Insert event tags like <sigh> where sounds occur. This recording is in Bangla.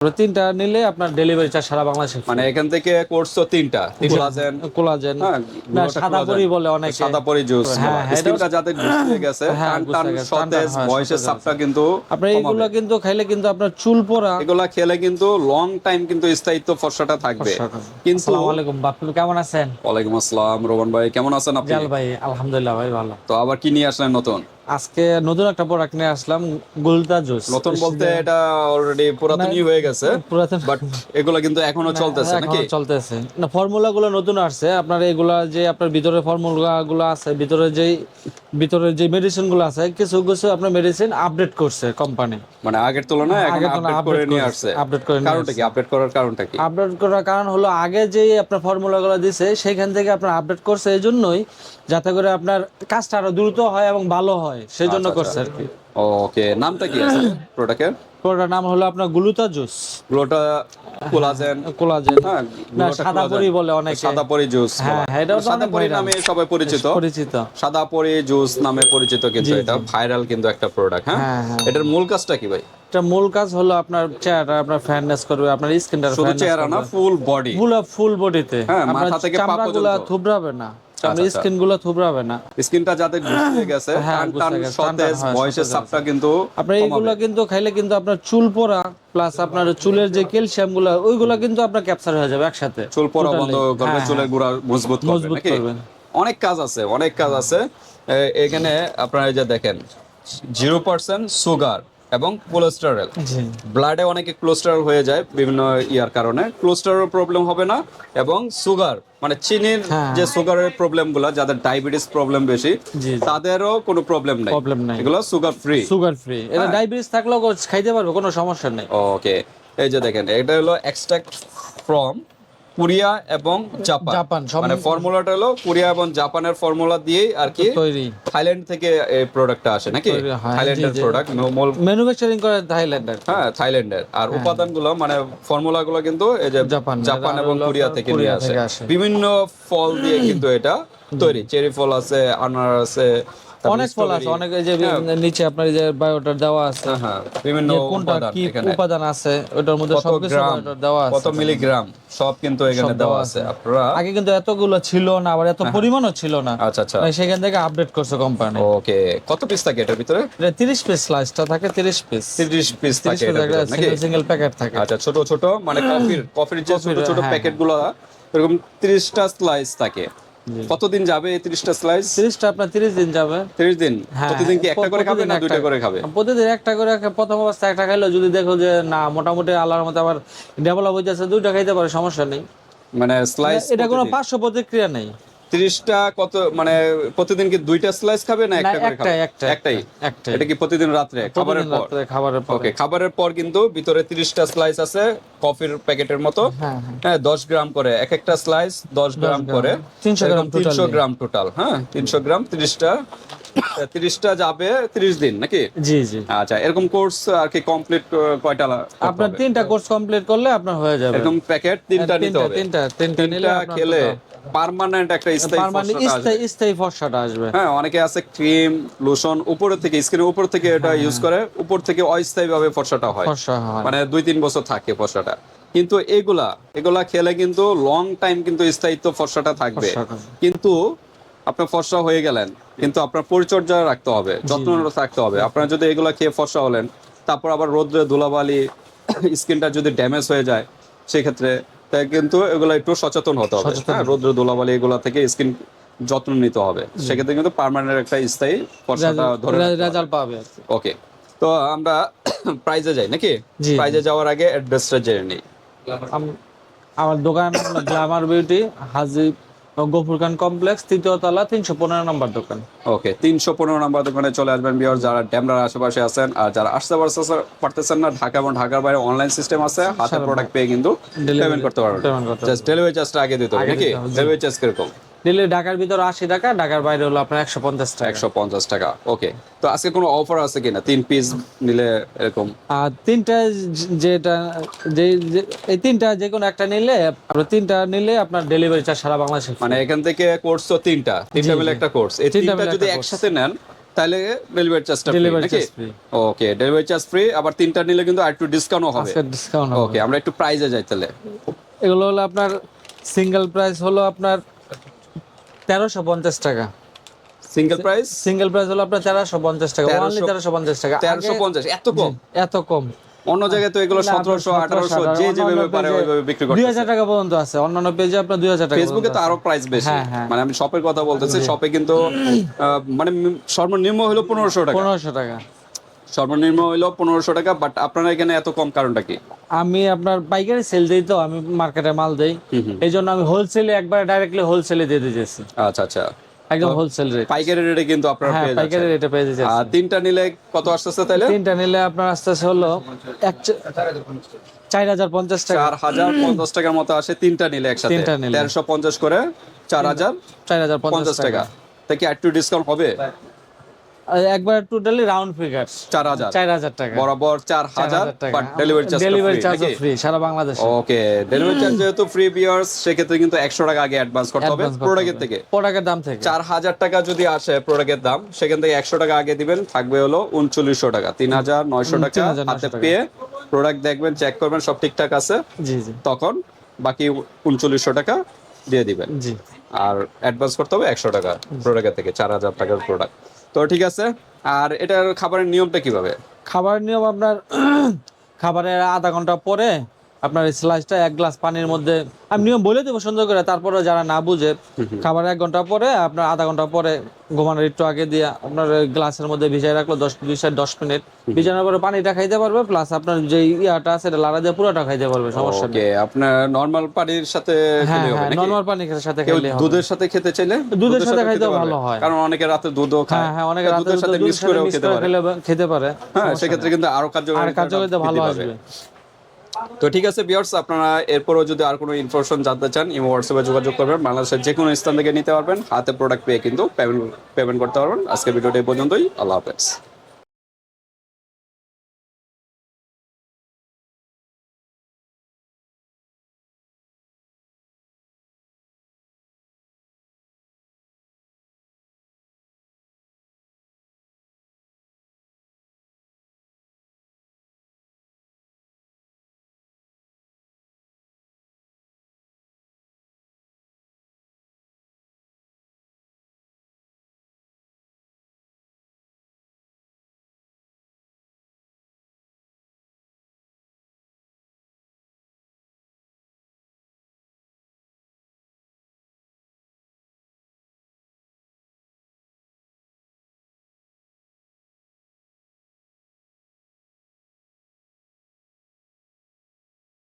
তিনটা নিলে আপনার ডেলিভারি চার্জ সারা বাংলাদেশে মানে এখান থেকে কোর্স তো তিনটা কোলাজেন। কোলাজেন। হ্যাঁ, না সাদা পরি বলে অনেকে। সাদা পরি জুস স্কিনটা গেছে হ্যাঁ, টান টান সতেজ টান হয়, সাপটা কিন্তু আপনার কমাবে। এইগুলো কিন্তু খাইলে কিন্তু আপনার চুল পড়া এগুলা খেলে কিন্তু লং টাইম কিন্তু স্থায়িত্ব ফর্সাটা থাকবে। কিন্তু আসসালামু আলাইকুম বাপু কেমন আছেন? ওয়ালাইকুম আসসালাম রোমান ভাই কেমন আছেন আপনি? জাল ভাই আলহামদুলিল্লাহ ভাই ভালো। তো আবার কি নিয়ে আসলেন নতুন? আজকে নতুন একটা প্রোডাক্ট নিয়ে আসলাম গুলদা জুস। নতুন বলতে এটা অলরেডি পুরাতনই হয়ে গেছে পুরাতন বাট এগুলো কিন্তু এখনও চলতেছে নাকি? এখনও চলতেছে। না ফর্মুলা গুলো নতুন আসছে আপনার এগুলা যে আপনার ভিতরে ফর্মুলা গুলো আছে ভিতরে যে ভিতরে যে মেডিসিনগুলো আছে কিছু কিছু আপনার মেডিসিন আপডেট করছে কোম্পানি মানে আগের তুলনায় এখন আপডেট করে নিয়ে আসছে। আপডেট করে কারণটা কি? আপডেট করার কারণটা কি? আপডেট করার কারণ হলো আগে যে আপনার ফর্মুলা গুলো দিছে সেখান থেকে আপনার আপডেট করছে এই জন্যই যাতে করে আপনার কাজটা আরও দ্রুত হয় এবং ভালো হয় সেই জন্য আচ্ছা, করছে আর কি। ওকে নামটা কি আছে? প্রোডাক্টের পুরোটার নাম হলো আপনার gluta juice gluta collagen. Collagen. হ্যাঁ না গ্লোটা সাদা পরি বলে অনেকে। সাদা পরি জুস হ্যাঁ, হ্যাঁ, সাদা পরি নামে সবাই পরিচিত। পরিচিত। সাদা পরি জুস নামে পরিচিত কিন্তু এটা ভাইরাল কিন্তু একটা প্রোডাক্ট হ্যাঁ? হ্যাঁ, হ্যাঁ। এটার মূল কাজটা কি ভাই? এটা মূল কাজ হলো আপনার চেহারা আপনার ফ্যাননেস করবে আপনার স্কিনটা শুধু চেহারা না ফুল বডি পুরো ফুল বডিতে হ্যাঁ, মাথা থেকে পা পর্যন্ত। থুবড়াবে না। আপনার আচ্ছা, আচ্ছা। স্কিনগুলো থুবড়াবে না। স্কিনটা যাতে গেছে হ্যাঁ, টান গেছে, টান সতেজ হয়, বয়সের সাপটা কিন্তু আপনার এইগুলো কিন্তু খাইলে কিন্তু আপনার চুল পড়া প্লাস আপনার চুলের যে ক্যালসিয়ামগুলো ওইগুলো কিন্তু আপনার ক্যাপচার হয়ে যাবে একসাথে। চুল পড়া। বন্ধ করবে হ্যাঁ, চুলের গোড়া মজবুত মজবুত করবে। অনেক কাজ আছে অনেক কাজ আছে। এখানে আপনারা যে দেখেন জিরো পার্সেন্ট সুগার এবং কোলেস্টেরল ব্লাডে অনেকে কোলেস্টেরল হয়ে যায় বিভিন্ন ইয়ার কারণে। কোলেস্টেরল প্রবলেম হবে না এবং সুগার মানে চিনির হ্যাঁ। যে সুগারের প্রবলেমগুলা যাদের ডায়াবেটিস প্রবলেম বেশি তাদেরও কোনো প্রবলেম নাই। প্রবলেম নাই। এগুলো সুগার ফ্রি সুগার ফ্রি এটা হ্যাঁ। ডায়াবেটিস থাকলেও খাইতে পারবে কোনো সমস্যা নেই। ওকে এই যে দেখেন এটা হলো এক্সট্রাক্ট ফ্রম কোরিয়া এবং জাপান। জাপান মানে ফর্মুলাটা হলো কোরিয়া এবং জাপানের ফর্মুলা দিয়েই আর কি তৈরি। থাইল্যান্ড থেকে এই প্রোডাক্টটা আসে নাকি? তৈরি থাইল্যান্ডের। প্রোডাক্ট ম্যানুফ্যাকচারিং করে থাইল্যান্ডের। হ্যাঁ থাইল্যান্ডের। আর উপাদানগুলো মানে ফর্মুলাগুলো কিন্তু এই যে জাপান, জাপান এবং কোরিয়া থেকে নিয়ে আসে। বিভিন্ন ফল দিয়ে কিন্তু এটা তৈরি। চেরি ফল আছে আনার আছে অনেক ফল আছে অনেক যে নিচে আপনার যে বায়োটার দেওয়া আছে হ্যাঁ, হ্যাঁ বিভিন্ন কোনটা কি উপাদান আছে ওটার মধ্যে গ্রাম বায়োটার দেওয়া আছে। কত মিলিগ্রাম সব কিন্তু এখানে দেওয়া আছে। আপনারা আগে কিন্তু এতগুলো ছিল না আবার এত পরিমাণও ছিল না। আচ্ছা আচ্ছা। মানে সেখান থেকে আপডেট করছে কোম্পানি ওকে কত পিস থাকে এটার ভিতরে? এটা 30 পিস স্লাইসটা থাকে 30 পিস 30 পিস 30 থাকে সিঙ্গেল প্যাকেট থাকে। আচ্ছা ছোট ছোট মানে <clears throat> কফির কফির যে ছোট ছোট হ্যাঁ, প্যাকেটগুলো এরকম 30টা স্লাইস থাকে। কতদিন যাবে এই 30টা স্লাইস 30টা আপনার 30 দিন যাবে। 30 দিন? হ্যাঁ, প্রতিদিন কি একটা করে খাবে না দুইটা করে খাবে? প্রতিদিন একটা করে প্রথম অবস্থায় একটা খাইলো যদি দেখো যে না মোটামুটি আল্লাহর মতো আবার ডেভেলপ হয়ে যাচ্ছে দুইটা খাইতে পারে সমস্যা নেই। মানে স্লাইস এটা কোনো পার্শ্ব প্রতিক্রিয়া নেই। 30টা কত মানে প্রতিদিন কি দুইটা স্লাইস খাবে না একটা করে খাবে? একটাই একটাই? এটা কি প্রতিদিন রাত্রে? খাবারের পর? খাবারের পর। ওকে খাবারের পর কিন্তু ভিতরে 30টা স্লাইস আছে কফির প্যাকেটের মতো। হ্যাঁ হ্যাঁ। হ্যাঁ 10 গ্রাম করে এক একটা স্লাইস 10 গ্রাম করে। 300 গ্রাম এরকম 300 গ্রাম টোটাল হ্যাঁ 300 গ্রাম 30টা 30টা যাবে 30 দিন নাকি? জি জি। আচ্ছা এরকম কোর্স আর কি কমপ্লিট কয়টা আপনার তিনটা কোর্স কমপ্লিট করলে আপনার হয়ে যাবে। এরকম প্যাকেট তিনটা নিতে হবে। তিনটা তিনটা খেলে পার্মানেন্ট একটা স্থায়ী পার্মানেন্ট ফর্সা আসবে। স্থায়ী স্থায়ী ফর্সাটা আসবে। হ্যাঁ অনেকে আছে ক্রিম লোশন উপরে থেকে স্কিনের উপর থেকে এটা ইউজ করে উপর থেকে অস্থায়ী ফর্সাটা হয়। মানে দুই তিন বছর থাকে ফর্সাটা। কিন্তু এগুলা এগুলা খেলে কিন্তু লং টাইম কিন্তু স্থায়িত্ব ফর্সাটা থাকবে। কিন্তু আপনার ফর্সা হয়ে গেলেন কিন্তু আপনার পরিচর্যা রাখতে হবে যত্ন রাখতে হবে। আপনার যদি এগুলা খেয়ে ফর্সা হলেন তারপর আবার রোদ্রে ধুলাবালি স্কিনটা যদি ড্যামেজ হয়ে যায় সেক্ষেত্রে তাই কিন্তু এগুলো একটু সচেতন হতে হবে। হ্যাঁ রোদ্র ধুলাবালি এগুলা থেকে স্কিন যত্ন নিতে হবে। সেক্ষেত্রে কিন্তু পার্মানেন্ট একটা স্থায়ী ফর্সাটা ধরে রেজাল্ট পাবে ওকে তো আমরা <coughs> প্রাইজে যাই নাকি? প্রাইজে যাওয়ার আগে অ্যাড্রেসটা জেনে নিই। আমার দোকান glamour beauty Haji Gafur Khan complex তৃতীয় তলা তিনশো পনেরো নম্বর দোকান। ওকে তিনশো পনেরো নাম্বার দোকানে চলে আসবেন বিয়ার যারা ড্যামরার আশেপাশে আছেন আর যারা আসতে পারতেছেন না ঢাকা এবং ঢাকার বাইরে অনলাইন সিস্টেম আছে হাতে প্রোডাক্ট পেয়ে কিন্তু পেমেন্ট করতে পারবেন। জাস্ট ডেলিভারি চার্জটা আগে দিতে হবে নাকি? ডেলিভারি চার্জ কীরকম? দিল্লি ঢাকার ভিতরে আশি টাকা ঢাকার বাইরে হলো আপনার একশো পঞ্চাশ টাকা। একশো পঞ্চাশ টাকা ওকে। তো আজকে কোনো অফার আছে কিনা? তিন পিস নিলে এরকম? আর তিনটা যেটা যে এই তিনটা যে কোনো একটা নিলে আপনার তিনটা নিলে আপনার ডেলিভারি চার্জ সারা বাংলাদেশে মানে এখান থেকে কোর্স তো তিনটা। তিনটা মিলে একটা কোর্স এই তিনটা যদি একসাথে নেন তাহলে ডেলিভারি চার্জটা ফ্রি Delivery নাকি? ওকে ডেলিভারি চার্জ ফ্রি আবার তিনটা নিলে কিন্তু আর একটু ডিসকাউন্টও হবে। ডিসকাউন্ট ওকে আমরা একটু প্রাইজে যাই তাহলে। এগুলো হলো আপনার সিঙ্গেল প্রাইস হলো আপনার তেরোশো পঞ্চাশ টাকা। সিঙ্গেল প্রাইস সিঙ্গেল প্রাইস হলো আপনার তেরোশো পঞ্চাশ টাকা। অনলি তেরোশো পঞ্চাশ টাকা। তেরোশো পঞ্চাশ এত কম? এত কম। অন্য জায়গায় তো এগুলো সতেরোশো আঠারোশো যে যেভাবে পারে ওইভাবে বিক্রি দুই হাজার টাকা পর্যন্ত আছে। অন্যান্য পেজে আপনার দুই হাজার টাকা ফেসবুকে তো আরও প্রাইস বেশি। হ্যাঁ, হ্যাঁ। মানে আমি শপের কথা বলতেছি শপে কিন্তু <clears throat> মানে সর্বনিম্ন হলো পনেরোশো টাকা। পনেরোশো টাকা। সর্বনিম্ন হলো পনেরোশো টাকা বাট আপনারা এখানে এত কম কারণটা কি? আমি আপনার পাইকারি সেল দিই তো আমি মার্কেটে মাল দেই। এই জন্য আমি হোলসেলে একবার ডাইরেক্টলি হোলসেলে দিয়ে দিয়েছি আচ্ছা আচ্ছা। একদম হোলসেল রেট পাইকারি রেটে কিন্তু আপনারা হ্যাঁ পেয়ে পাইকারি রেটে পেয়ে দিয়েছি আর তিনটা নিলে কত আসতেছে তাইলে তিনটা নিলে আপনার আস্তে আস্তে হলো এক চা- চার হাজার পঞ্চাশ টাকা। চার হাজার পঞ্চাশ টাকার মতো আসে তিনটা নিলে একসাথে। তিনটা নিলে। তেরোশো পঞ্চাশ করে চার হাজার চার হাজার পঞ্চাশ পঞ্চাশ টাকা। টাকা। তা কি একটু ডিসকাউন্ট হবে? একবার টোটালি রাউন্ড ফিগার চার হাজার। চার হাজার টাকা। বরাবর চার হাজার but delivery charge delivery charge free সারা বাংলাদেশে। ওকে ডেলিভারি চার্জ যেহেতু ফ্রি বিয়ার্স সেক্ষেত্রে কিন্তু একশো টাকা আগে অ্যাডভান্স করতে হবে প্রোডাক্টের থেকে। প্রোডাক্টের দাম থেকে। চার হাজার টাকা যদি আসে প্রোডাক্টের দাম সেখান থেকে একশো টাকা আগে দিবেন থাকবে হলো উনচল্লিশশো টাকা। তিন হাজার নয়শো টাকা 3900 হাতে পেয়ে প্রোডাক্ট দেখবেন চেক করবেন সব ঠিকঠাক আছে? জি জি। তখন বাকি উনচল্লিশশো টাকা দিয়ে দিবেন। জি। আর অ্যাডভান্স করতে হবে একশো টাকা প্রোডাক্টের থেকে চার হাজার টাকার প্রোডাক্ট তো ঠিক আছে, আর এটার খাবারের নিয়মটা কীভাবে? খাবারের নিয়ম আপনার <clears throat> খাবারের আধা ঘণ্টা পরে আপনার এই স্লাইসটা এক গ্লাস পানির মধ্যে আমি নিয়ম বলে দেবো সুন্দর করে তারপরে যারা না বুঝে খাবার এক ঘণ্টা পরে আপনার আধা ঘণ্টা পরে ঘুমানোর একটু আগে দিয়ে আপনার গ্লাসের মধ্যে ভিজাই রাখল দশ দুই সাইড দশ মিনিট। ভিজানোর পরে পানিটা খাইতে পারবে প্লাস আপনার যে ইয়াটা আছে এটা লাড়া দিয়ে পুরোটা খাইতে পারবে সমস্যা নেই। আপনার নর্মাল পানির সাথে হ্যাঁ হ্যাঁ? নর্মাল পানির সাথে খেলে হবে। দুধের সাথে খেতে চাইলে দুধের সাথে খাইতে ভালো হয়। কারণ অনেকে রাতে দুধও খায়। হ্যাঁ হ্যাঁ অনেকে রাতে দুধের সাথে মিক্স করেও খেতে পারে। খেতে পারে। হ্যাঁ সেক্ষেত্রে কিন্তু আরও কার্যকর আর কার্যকারিতা ভালো আসবে। তো ঠিক আছে বিয়ার্স আপনারা এরপরও যদি আর কোনো ইনফরমেশন জানতে চান, ইমো হোয়াটসঅ্যাপে যোগাযোগ করবেন। বাংলাদেশের যে কোনো স্থান থেকে নিতে পারবেন। হাতে প্রোডাক্ট পেয়ে কিন্তু পেমেন্ট পেমেন্ট করতে পারবেন। আজকে ভিডিওটা এই পর্যন্তই। আল্লাহ হাফেজ।